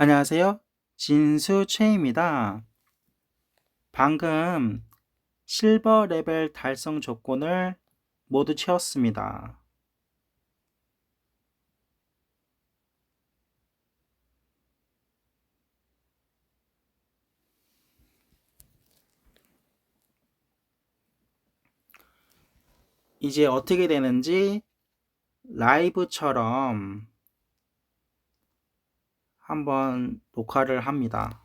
안녕하세요. 진수 최입니다. 방금 실버 레벨 달성 조건을 모두 채웠습니다. 이제 어떻게 되는지 라이브처럼 한번 녹화를 합니다.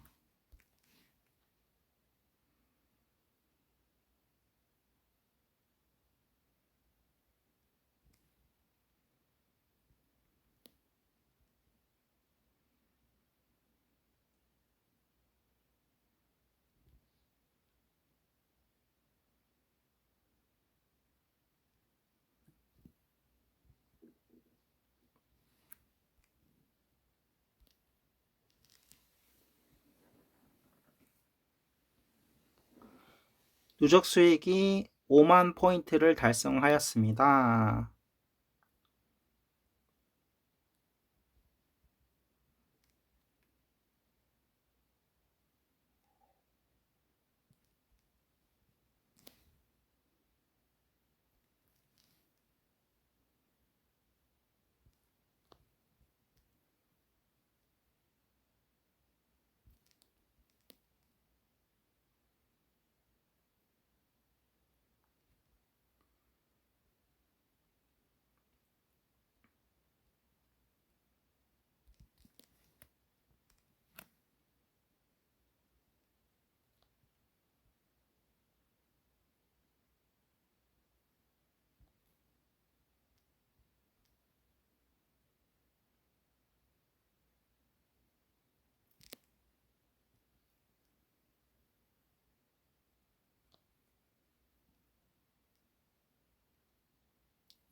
누적 수익이 5만 포인트를 달성하였습니다.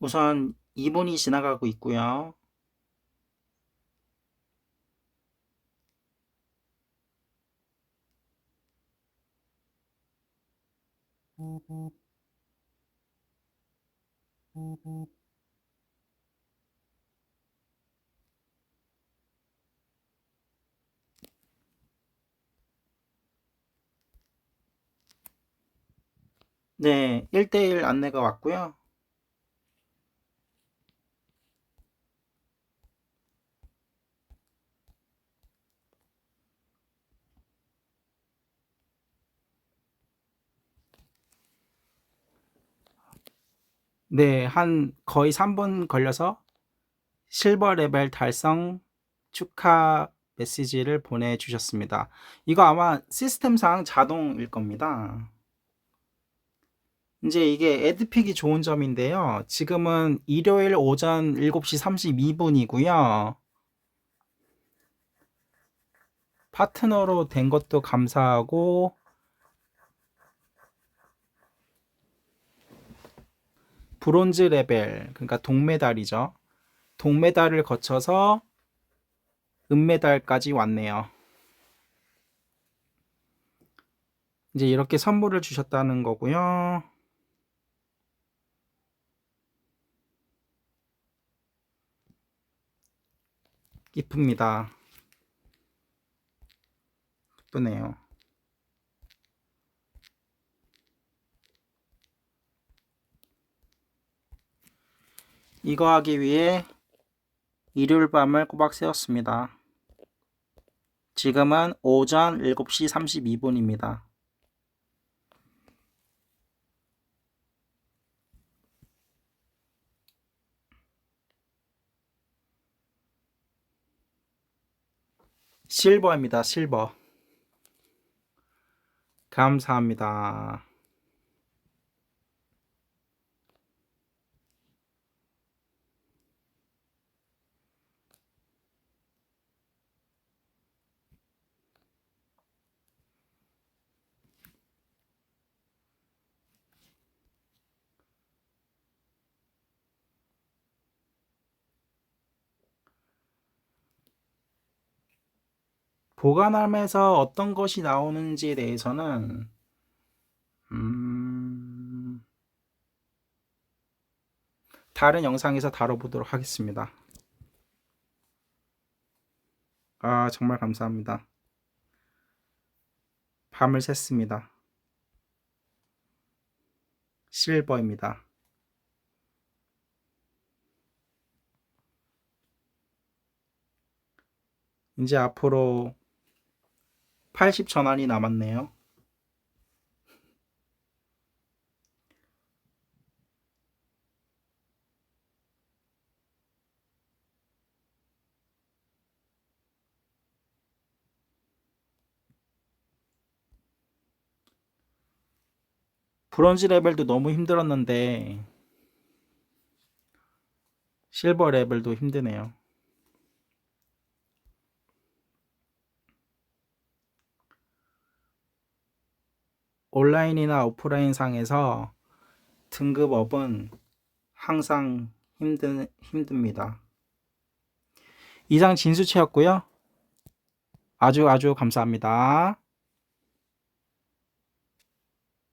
우선 2분이 지나가고 있고요. 네, 1대1 안내가 왔고요. 네, 한 거의 3분 걸려서 실버 레벨 달성 축하 메시지를 보내주셨습니다. 이거 아마 시스템상 자동일 겁니다. 이제 이게 에드픽이 좋은 점인데요. 지금은 일요일 오전 7시 32분이고요. 파트너로 된 것도 감사하고 브론즈 레벨, 그러니까 동메달이죠. 동메달을 거쳐서 은메달까지 왔네요. 이제 이렇게 선물을 주셨다는 거고요. 기쁩니다. 기쁘네요. 이거 하기 위해 일요일 밤을 꼬박 세웠습니다. 지금은 오전 7시 32분입니다. 실버입니다. 실버. 감사합니다. 보관함에서 어떤 것이 나오는지에 대해서는 음, 다른 영상에서 다뤄보도록 하겠습니다. 아, 정말 감사합니다. 밤을 샜습니다. 실버입니다. 이제 앞으로 80 전환이 남았네요. 브론즈 레벨도 너무 힘들었는데 실버 레벨도 힘드네요. 온라인이나 오프라인 상에서 등급업은 항상 힘든, 힘듭니다. 이상 진수채였고요. 아주 아주 감사합니다.